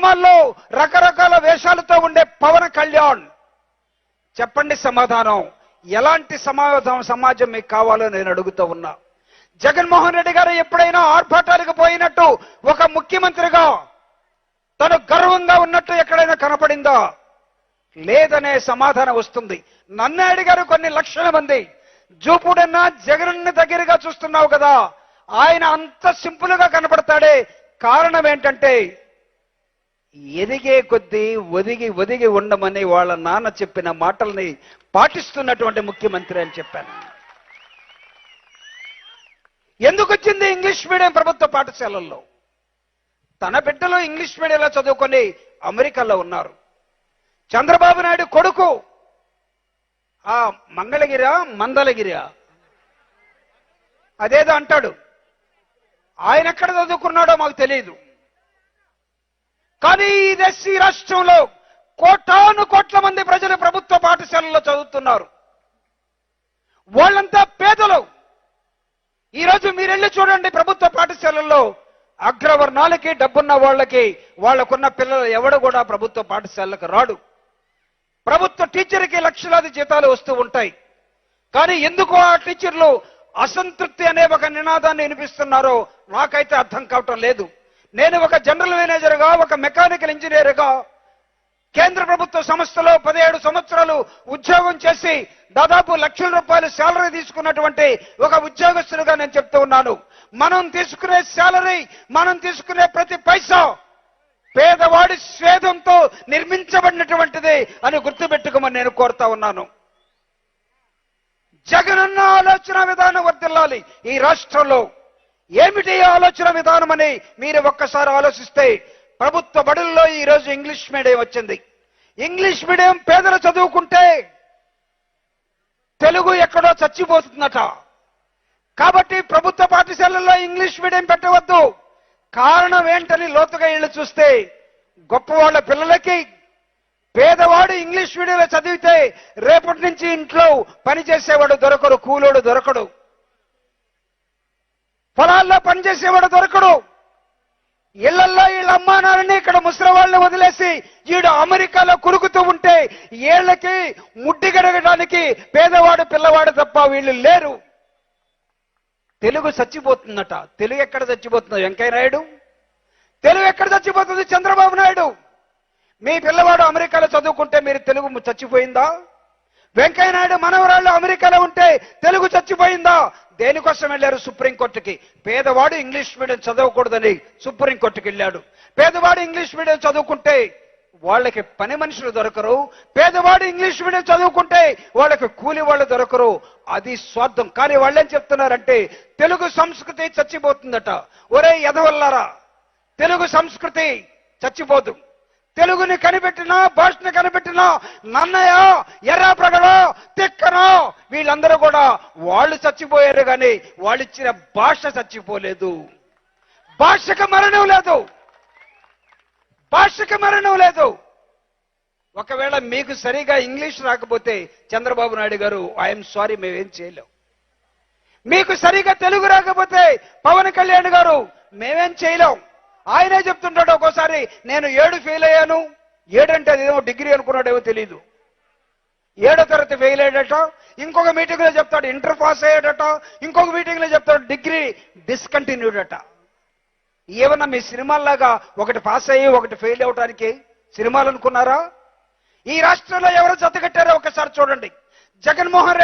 సినిమాల్లో రకరకాల వేషాలతో ఉండే పవన్ కళ్యాణ్. చెప్పండి సమాధానం ఎలాంటి సమాధానం సమాజం మీకు కావాలో నేను అడుగుతూ ఉన్నా. జగన్మోహన్ రెడ్డి గారు ఎప్పుడైనా ఆర్భాటాలకు పోయినట్టు ఒక ముఖ్యమంత్రిగా తను గర్వంగా ఉన్నట్టు ఎక్కడైనా కనపడిందా? లేదనే సమాధానం వస్తుంది. నన్ను అడిగారు కొన్ని లక్షల మంది. జూపుడన్నా జగన్ దగ్గరగా చూస్తున్నావు కదా. ఆయన అంత సింపుల్గా కనపడతాడే. కారణం ఏంటంటే ఎదిగే కొద్దీ ఒదిగి ఒదిగి ఉండమని వాళ్ళ నాన్న చెప్పిన మాటల్ని పాటిస్తున్నటువంటి ముఖ్యమంత్రి అని చెప్పాను. ఎందుకు వచ్చింది ఇంగ్లీష్ మీడియం ప్రభుత్వ పాఠశాలల్లో? తన బిడ్డలు ఇంగ్లీష్ మీడియంలో చదువుకొని అమెరికాలో ఉన్నారు. చంద్రబాబు నాయుడు కొడుకు. ఆ మంగళగిరా మందలగిరా. అదేదో అంటాడు. ఆయన ఎక్కడ చదువుకున్నాడో మాకు తెలియదు. కానీ ఈ దేశ ఈ రాష్ట్రంలో కోటాను కోట్ల మంది ప్రజలు ప్రభుత్వ పాఠశాలల్లో చదువుతున్నారు. వాళ్ళంతా పేదలు. ఈరోజు మీరెళ్ళి చూడండి ప్రభుత్వ పాఠశాలల్లో అగ్రవర్ణాలకి డబ్బున్న వాళ్ళకి వాళ్ళకున్న పిల్లలు ఎవడు కూడా ప్రభుత్వ పాఠశాలకు రాడు. ప్రభుత్వ టీచర్కి లక్షలాది జీతాలు వస్తూ ఉంటాయి. కానీ ఎందుకు ఆ టీచర్లు అసంతృప్తి అనే ఒక నినాదాన్ని వినిపిస్తున్నారో నాకైతే అర్థం కావటం లేదు. నేను ఒక జనరల్ మేనేజర్గా ఒక మెకానికల్ ఇంజనీర్గా కేంద్ర ప్రభుత్వ సంస్థలో పదిహేడు సంవత్సరాలు ఉద్యోగం చేసి దాదాపు లక్షల రూపాయలు శాలరీ తీసుకున్నటువంటి ఒక ఉద్యోగస్తులుగా నేను చెప్తూ ఉన్నాను. మనం తీసుకునే శాలరీ మనం తీసుకునే ప్రతి పైసా పేదవాడి స్వేదంతో నిర్మించబడినటువంటిది అని గుర్తుపెట్టుకోమని నేను కోరుతా ఉన్నాను. జగనన్న ఆలోచన విధానం వర్తిల్లాలి ఈ రాష్ట్రంలో. ఏమిటి ఆలోచన విధానం అని మీరు ఒక్కసారి ఆలోచిస్తే ప్రభుత్వ బడుల్లో ఈరోజు ఇంగ్లీష్ మీడియం వచ్చింది. ఇంగ్లీష్ మీడియం పేదలు చదువుకుంటే తెలుగు ఎక్కడో చచ్చిపోతుందట. కాబట్టి ప్రభుత్వ పాఠశాలల్లో ఇంగ్లీష్ మీడియం పెట్టవద్దు. కారణం ఏంటని లోతుగా ఇళ్ళు చూస్తే గొప్పవాళ్ళ పిల్లలకి పేదవాడు ఇంగ్లీష్ మీడియంలో చదివితే రేపటి నుంచి ఇంట్లో పనిచేసేవాడు దొరకడు కూలోడు దొరకడు. పొలాల్లో పనిచేసేవాడు దొరకడు. ఇళ్ళల్లో వీళ్ళ అమ్మా నాన్నని ఇక్కడ ముసలి వాళ్ళని వదిలేసి వీడు అమెరికాలో కురుకుతూ ఉంటే ఏళ్ళకి ముడ్డి గడగడానికి పేదవాడు పిల్లవాడు తప్ప వీళ్ళు లేరు. తెలుగు చచ్చిపోతుందట. తెలుగు ఎక్కడ చచ్చిపోతుందో వెంకయ్య నాయుడు? తెలుగు ఎక్కడ చచ్చిపోతుంది? చంద్రబాబు నాయుడు? మీ పిల్లవాడు అమెరికాలో చదువుకుంటే మీరు తెలుగు చచ్చిపోయిందా? వెంకయ్య నాయుడు మనవరాళ్ళు అమెరికాలో ఉంటే తెలుగు చచ్చిపోయిందా? దేనికోసం వెళ్ళారు సుప్రీంకోర్టుకి? పేదవాడు ఇంగ్లీష్ మీడియం చదవకూడదని సుప్రీంకోర్టుకి వెళ్ళాడు. పేదవాడు ఇంగ్లీష్ మీడియం చదువుకుంటే వాళ్ళకి పని మనుషులు దొరకరు. పేదవాడు ఇంగ్లీష్ మీడియం చదువుకుంటే వాళ్ళకి కూలి వాళ్ళు దొరకరు. అది స్వార్థం. కానీ వాళ్ళేం చెప్తున్నారంటే తెలుగు సంస్కృతి చచ్చిపోతుందట. ఒరే ఎదవల్లారా తెలుగు సంస్కృతి చచ్చిపోదు. తెలుగుని కనిపెట్టినా భాషని కనిపెట్టినా నన్నయ్య ఎర్రాప్రగడో తిక్కనో వీళ్ళందరూ కూడా వాళ్ళు చచ్చిపోయారు కానీ వాళ్ళు ఇచ్చిన భాష చచ్చిపోలేదు. భాషకు మరణం లేదు. భాషకు మరణం లేదు. ఒకవేళ మీకు సరిగా ఇంగ్లీష్ రాకపోతే చంద్రబాబు నాయుడు గారు ఐఎమ్ సారీ మేమేం చేయలేం. మీకు సరిగా తెలుగు రాకపోతే పవన్ కళ్యాణ్ గారు మేమేం చేయలేం. ఆయనే చెప్తుంటాడు ఒక్కోసారి నేను ఏడు ఫెయిల్ అయ్యాను. ఏడంటే అదేమో డిగ్రీ అనుకున్నాడేమో తెలియదు ఏడో తరగతి ఫెయిల్ అయ్యాడట. ఇంకొక మీటింగ్లో చెప్తాడు ఇంటర్ పాస్ అయ్యాడట. ఇంకొక మీటింగ్లో చెప్తాడు డిగ్రీ డిస్కంటిన్యూడ్ అట. ఏమన్నా మీ సినిమాల్లాగా ఒకటి పాస్ అయ్యి ఒకటి ఫెయిల్ అవటానికి సినిమాలు అనుకున్నారా? ఈ రాష్ట్రంలో ఎవరు జతకట్టారో ఒకసారి చూడండి. జగన్మోహన్ రెడ్డి